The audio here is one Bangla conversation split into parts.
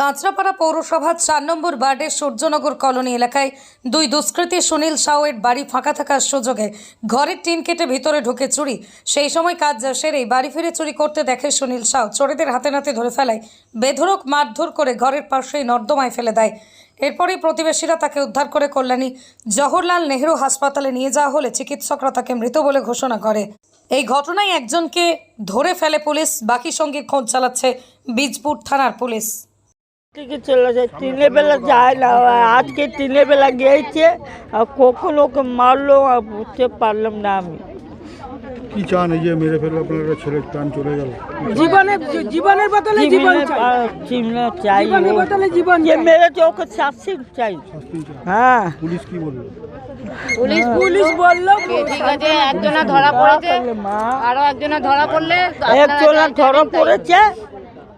কাঁচরাপাড়া পৌরসভার চার নম্বর ওয়ার্ডের সূর্যনগর কলোনি এলাকায় দুই দুষ্কৃতী সুনীল সাউয়ের বাড়ি ফাঁকা থাকার সুযোগে ঘরের টিন কেটে ভিতরে ঢুকে চুরি। সেই সময় কাজ সেরেই বাড়ি ফিরে চুরি করতে দেখে সুনীল সাউ চোরেদের হাতে নাতে ধরে ফেলায় বেধরক মারধর করে ঘরের পাশেই নর্দমায় ফেলে দেয়। এরপরেই প্রতিবেশীরা তাকে উদ্ধার করে কল্যাণী জওহরলাল নেহরু হাসপাতালে নিয়ে যাওয়া হলে চিকিৎসকরা তাকে মৃত বলে ঘোষণা করে। এই ঘটনায় একজনকে ধরে ফেলে পুলিশ, বাকি সঙ্গে খোঁজ চালাচ্ছে বীজপুর থানার পুলিশ। থেকে চলে যায় তিনে বেলা যায় না আজকে তিনে বেলা গিয়েছে আর কখন ওকে মারলো আর বুঝতে পারলাম না আমি। কি চান? এই যে মেরে ফেলল আপনার ছেলের প্রাণ চলে গেল। জীবনের জীবনের বদলে জীবন চাই। জীবনের বদলে জীবন যে। মেরেছে ওকে শাস্তি চাই। হ্যাঁ। পুলিশ কি বলল? পুলিশ পুলিশ বলল ঠিক আছে? একজনা ধরা পড়েছে। আরও একজনা ধরা পড়লে এক চোলা ধরা পড়েছে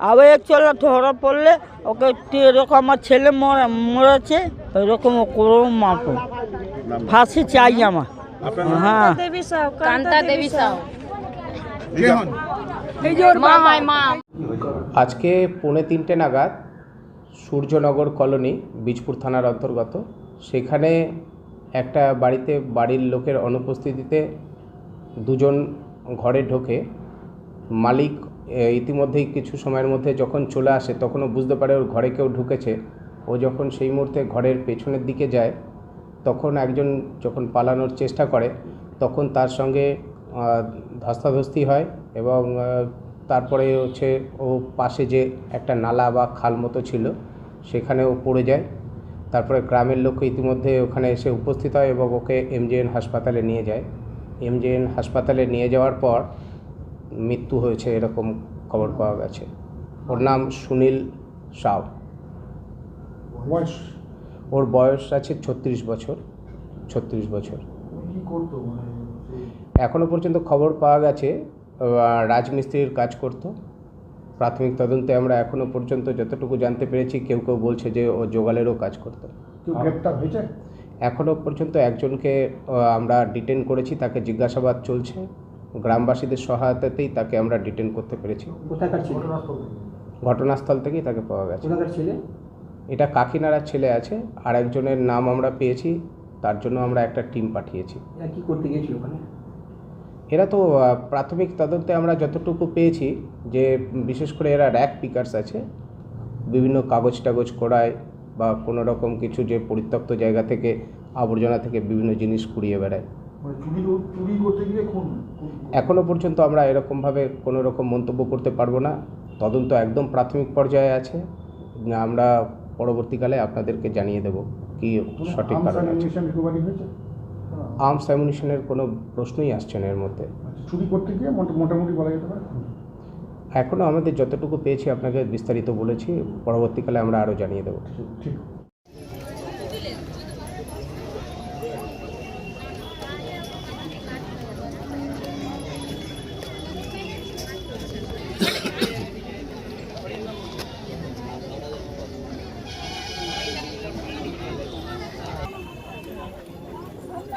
আবার এক চোলা ধরা পড়লে ওকে এরকম আমার ছেলে মরা মরেছে এরকম ওকেও মাপো। ফাঁসি চাই আমার। হ্যাঁ। কান্তা দেবী সাউ কে হন। এই মা। আজকে পৌনে তিনটে নাগাদ সূর্যনগর কলোনি বীজপুর থানার অন্তর্গত। সেখানে একটা বাড়িতে বাড়ির লোকের অনুপস্থিতিতে দুজন ঘরে ঢোকে মালিক ইতিমধ্যেই কিছু সময়ের মধ্যে যখন চলে আসে, তখনও বুঝতে পারে ওর ঘরে কেউ ঢুকেছে। ও যখন সেই মুহূর্তে ঘরের পেছনের দিকে যায়, তখন একজন যখন পালানোর চেষ্টা করে, তখন তার সঙ্গে ধস্তাধস্তি হয় এবং তারপরে হচ্ছে ও পাশে যে একটা নালা বা খাল মতো ছিল, সেখানে ও পড়ে যায়। তারপরে গ্রামের লোক ইতিমধ্যে ওখানে এসে উপস্থিত হয় এবং ওকে এমজেএন হাসপাতালে নিয়ে যায়। এমজেএন হাসপাতালে নিয়ে যাওয়ার পর মৃত্যু হয়েছে এরকম খবর পাওয়া গেছে। ওর নাম সুনীল সাউ বয়স? ওর বয়স আছে ছত্রিশ বছর ছত্রিশ বছর। কি করতো মানে এখনও পর্যন্ত খবর পাওয়া গেছে রাজমিস্ত্রির কাজ করত। প্রাথমিক তদন্তে আমরা এখনও পর্যন্ত যতটুকু জানতে পেরেছি কেউ কেউ বলছে যে ও জোগালেরও কাজ করতো। গ্রেপ্তার হয়েছে? এখনও পর্যন্ত একজনকে আমরা ডিটেন করেছি তাকে জিজ্ঞাসাবাদ চলছে। গ্রামবাসীদের সহায়তাতেই তাকে আমরা ডিটেন করতে পেরেছি। ঘটনাস্থল থেকেই তাকে পাওয়া গেছে। এটা কাকিনাড়ার ছেলে আছে আর একজনের নাম আমরা পেয়েছি তার জন্য আমরা একটা টিম পাঠিয়েছি। কি করতে গিয়েছিল ওখানে? এরা তো প্রাথমিক তদন্তে আমরা যতটুকু পেয়েছি যে বিশেষ করে এরা র্যাক পিকার্স আছে বিভিন্ন কাগজ টাগজ করায় বা কোনো রকম কিছু যে পরিত্যক্ত জায়গা থেকে আবর্জনা থেকে বিভিন্ন জিনিস কুড়িয়ে বেড়ায়। মানে চুরি চুরি করতে গিয়ে খুন এখনও পর্যন্ত আমরা এরকমভাবে কোনো রকম মন্তব্য করতে পারব না। তদন্ত একদম প্রাথমিক পর্যায়ে আছে। আমরা পরবর্তীকালে আপনাদেরকে জানিয়ে দেব কি সঠিক কারণ আছে। আর্মস অ্যামুনিশনের কোনো প্রশ্নই আসছে না এর মধ্যে। আচ্ছা, চুরি করতে গিয়ে মোটামুটি বলা যেতে পারে? এখনও আমাদের যতটুকু পেয়েছি আপনাকে বিস্তারিত বলেছি। পরবর্তীকালে আমরা আরও জানিয়ে দেবো। ঠিক।